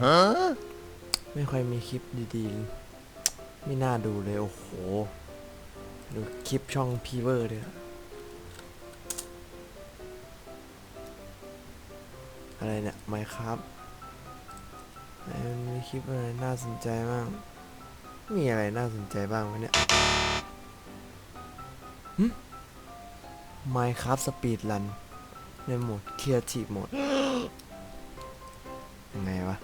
เอ้ยไม่ค่อยมีคลิปดีๆ ไม่น่าดูเลย โอ้โห ดูคลิปช่องพีเวอร์เลยอะไรเนี่ยไมครับมีคลิปอะไรน่าสนใจบ้าง มีอะไรน่าสนใจบ้างวะเนี่ยหึ Minecraft Speed Run ในโหมด Creative Mode ยังไงวะ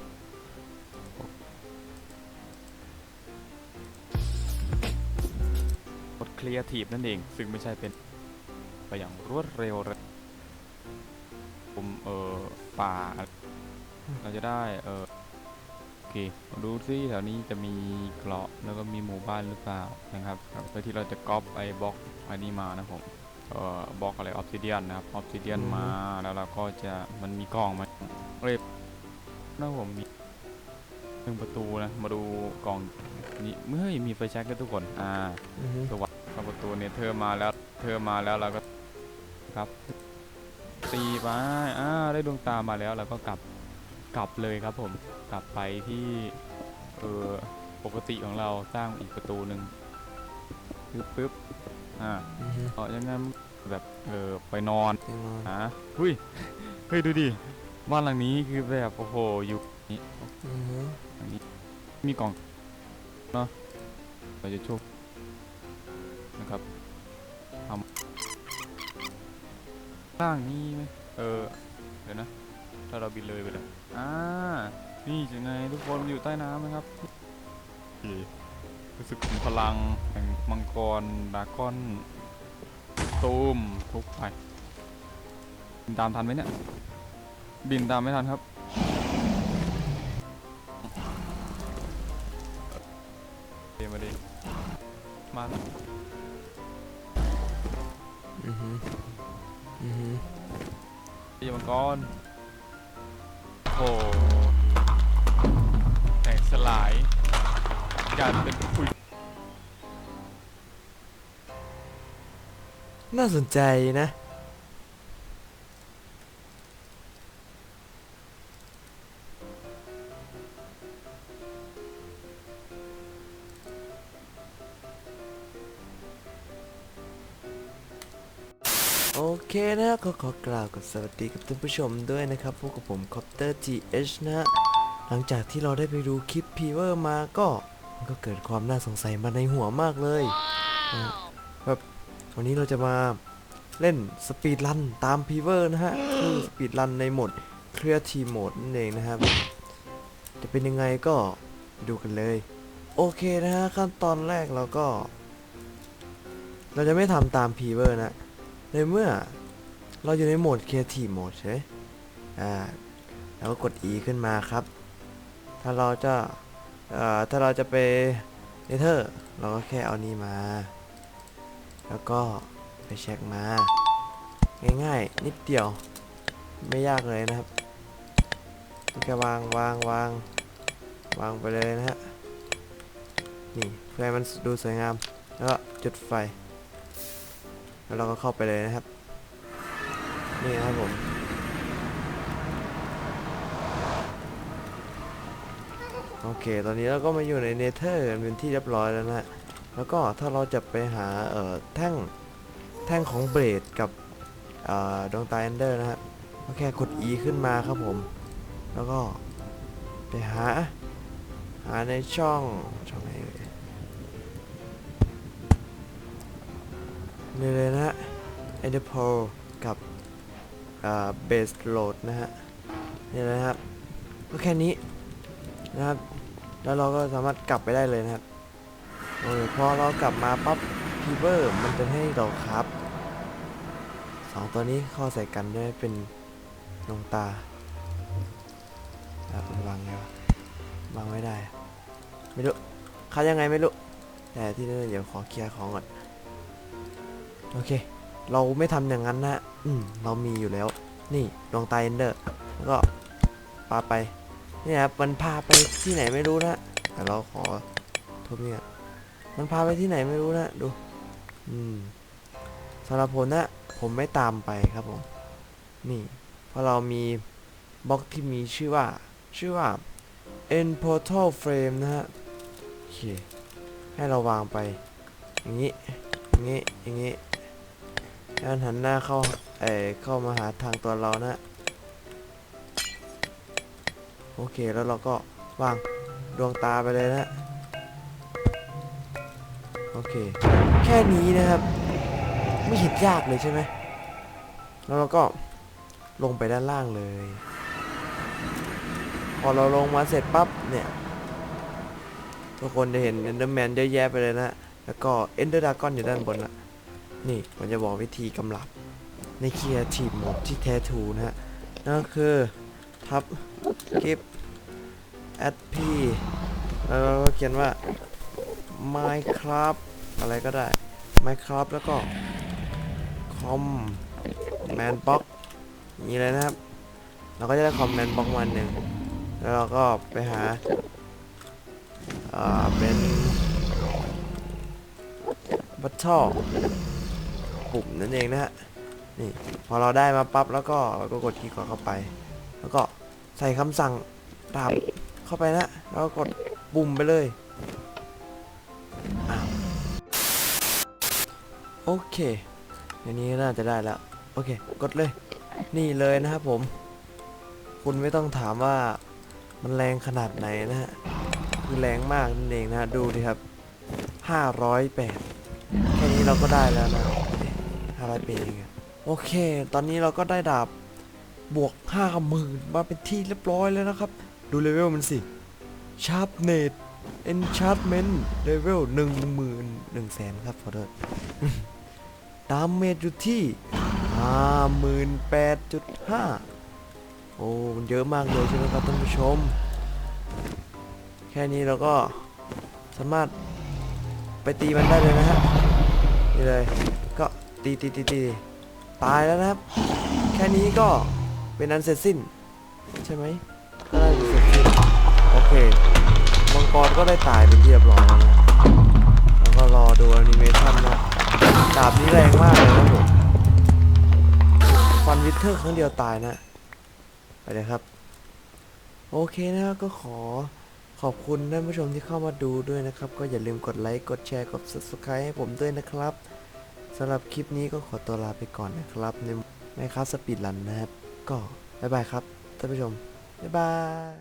กดเคลียร์ทีฟนั่นเอง ซึ่งไม่ใช่เป็นไปอย่างรวดเร็วเลยผมเออป่า เราจะได้เออโอเคดูซิแถวนี้จะมีเกราะแล้วก็มีหมู่บ้านหรือเปล่านะครับเพื่อที่เราจะก๊อปไอ้บล็อกอันนี้มานะผมเอ่อบล็อกอะไรออฟซิเดียนนะครับออฟซิเดียนมาแล้วเราก็จะมันมีกล่องมาเรียบ นะผมมีหนึ่งประตูนะ มาดูกล่องนี้เมื่อมีไฟแช็กด้วยทุกคน อ่าอือฮึสวัสดีครับประตูเนี่ยเธอมาแล้ว เธอมาแล้วเราก็ครับ ตีไปอ่าได้ดวงตามาแล้วเราก็กลับกลับเลยครับผมกลับไปที่เออปกติของเราสร้างอีกประตูหนึ่งปึ๊บปึ๊บอ่า อือฮึเออยังไงแบบเออไปนอนแน่นอนอะหุ้ย เฮ้ยดูดิ บ้านหลังนี้คือแบบโอ้โหอยู่นี่อือฮึหลังนี้มีกล่องเนาะเราจะโชคนะครับข้างนี้ไหมเออเดี๋ยวนะ ถ้าเราบินเลยไปเลยอ่านี่ยังไงทุกคนอยู่ใต้น้ำนะครับนี่รู้สึกถึงพลังแห่งมังกรดราก้อนตูมทุกไปบินตามทันไหมเนี่ย บินตามไม่ทันครับเดี๋ยวมาดิ มาอือฮึอือฮึตีมังกรโอ้แตกสลายกลารเป็นปุ๋ยน่าสนใจนะ โอเคนะครับก็ขอกล่าวกับสวัสดีกับท่านผู้ชมด้วยนะครับพวกกับผมคอปเตอร์ GH นะฮะหลังจากที่เราได้ไปดูคลิปพีเวอร์มาก็มันก็เกิดความน่าสงสัยมาในหัวมากเลยนะแบบวันนี้เราจะมาเล่นสปีดรันตามพีเวอร์นะฮะคือสปีดรันในโหมดเคลียร์ทีโหมดนั่นเองนะครับ จะเป็นยังไงก็ไปดูกันเลย โอเคนะฮะขั้นตอนแรกเราก็ เราจะไม่ทำตามพีเวอร์นะ ในเมื่อเราอยู่ในโหมด Creative Mode ใช่ไหมอ่าแล้วก็กด E ขึ้นมาครับ ถ้าเราจะเอ่อถ้าเราจะไปเนเธอร์เราก็แค่เอานี้มา แล้วก็ไปเช็คมา ง่ายๆ นิดเดียว ไม่ยากเลยนะครับแค่วางวางวางวางไปเลยนะฮะ นี่เพื่อให้มันดูสวยงาม แล้วก็จุดไฟ แล้วเราก็เข้าไปเลยนะครับ นี่นะครับผม โอเค ตอนนี้เราก็มาอยู่ในเนเธอร์เป็นที่เรียบร้อยแล้วนะฮะ แล้วก็ถ้าเราจะไปหาเอ่อแท่งแท่งของเบรดกับดวงตาเอนเดอร์นะฮะก็แค่กด E ขึ้นมาครับผม แล้วก็ไปหา หาในช่องช่องไหน เนี่เลยนะฮะ Ender Pearl กับเบสโหลดนะฮะนี่เลยนะครับก็แค่นี้นะครับ แล้วเราก็สามารถกลับไปได้เลยนะครับโอ้ยพอเรากลับมาปั๊บพีเวอร์มันจะให้เราครับสองตัวนี้ข้อใส่กันด้วยเป็นดวงตาแล้วมันวางไงวะวางไม่ได้ ไม่รู้คัดยังไงไม่รู้ แต่ที่นี่เดี๋ยวขอเคลียร์ของก่อน โอเค เราไม่ทำอย่างนั้นนะอืมเรามีอยู่แล้ว นี่ดวงตาเอนเดอร์แล้วก็ปาไปนี่ครับมันพาไปที่ไหนไม่รู้นะแต่เราขอทุบเนี่ยมันพาไปที่ไหนไม่รู้นะดู อืมสำหรับผมนะ ผมไม่ตามไปครับผม นี่ เพราะเรามีบล็อกที่มีชื่อว่า ชื่อว่า End Portal Frame นะฮะโอเคให้เราวางไป อย่างนี้ อย่างนี้ อย่างนี้ แล้วหันหน้าเข้าเอ่เข้ามาหาทางตัวเรานะ โอเคแล้วเราก็วางดวงตาไปเลยนะโอเค แค่นี้นะครับ ไม่เห็นยากเลยใช่ไหมแล้วเราก็ลงไปด้านล่างเลย พอเราลงมาเสร็จปั๊บเนี่ย ทุกคนจะเห็นเอนเดอร์แมนเยอะแยะไปเลยนะ แล้วก็เอนเดอร์ดากอนอยู่ด้านบนนะ นี่มันจะบอกวิธีกำลับในเคียร์ทีมหมดที่แท้ทูนะฮะนั่นคือทับกิฟแอดพีแล้วเราก็เขียนว่า Minecraft อะไรก็ได้ Minecraft แล้วก็คอมแมนบ็อกนี้เลยนะครับ เราก็จะได้คอมแมนบ็อกมาหนึ่งแล้วเราก็ไปหาอ่าเป็นบัตเทิล ปุ่มนั่นเองนะฮะนี่พอเราได้มาปั๊บแล้วก็เราก็กดคีย์ก่อนเข้าไป แล้วก็ใส่คำสั่งดาบเข้าไปนะแล้วก็กดปุ่มไปเลยอ้าวโอเคอันนี้น่าจะได้แล้วโอเค กดเลย นี่เลยนะครับผม คุณไม่ต้องถามว่ามันแรงขนาดไหนนะฮะคือแรงมากนั่นเองนะฮะดูดิครับ508แค่นี้เราก็ได้แล้วนะ 508เองอะโอเค ตอนนี้เราก็ได้ดาบบวก50,000มาเป็นที่เรียบร้อยแล้วนะครับ ดูเลเวลมันสิชาร์ปเนต Enchantment Level 1 0 0 0 0 1แสนครับขอโทษดาเมจอยู่ที่58.5โอ้มันเยอะมากเลยใช่ไหมครับท่านผู้ชม แค่นี้เราก็สามารถไปตีมันได้เลยนะฮะ นี่เลย ตีตีตีตีตายแล้วนะครับ แค่นี้ก็เป็นอันเสร็จสิ้น ใช่ไหมก็ได้เสร็จสิ้นโอเคมังกรก็ได้ตายเป็นที่เรียบร้อยแล้วนะแล้วก็รอดูแอนิเมชันนะดาบนี้แรงมากเลยนะผมฟันวิเทอร์ครั้งเดียวตายนะไปเลยครับ โอเคนะครับก็ขอขอบคุณท่านผู้ชมที่เข้ามาดูด้วยนะครับ ก็อย่าลืมกดไลค์ กดแชร์ กด subscribe ให้ผมด้วยนะครับำหรับคลิปนี้ก็ขอตัวลาไปก่อนนะครับในไมครับสปีดรันนะครับ ก็บ๊ายบายครับท่านผู้ชมบ๊ายบาย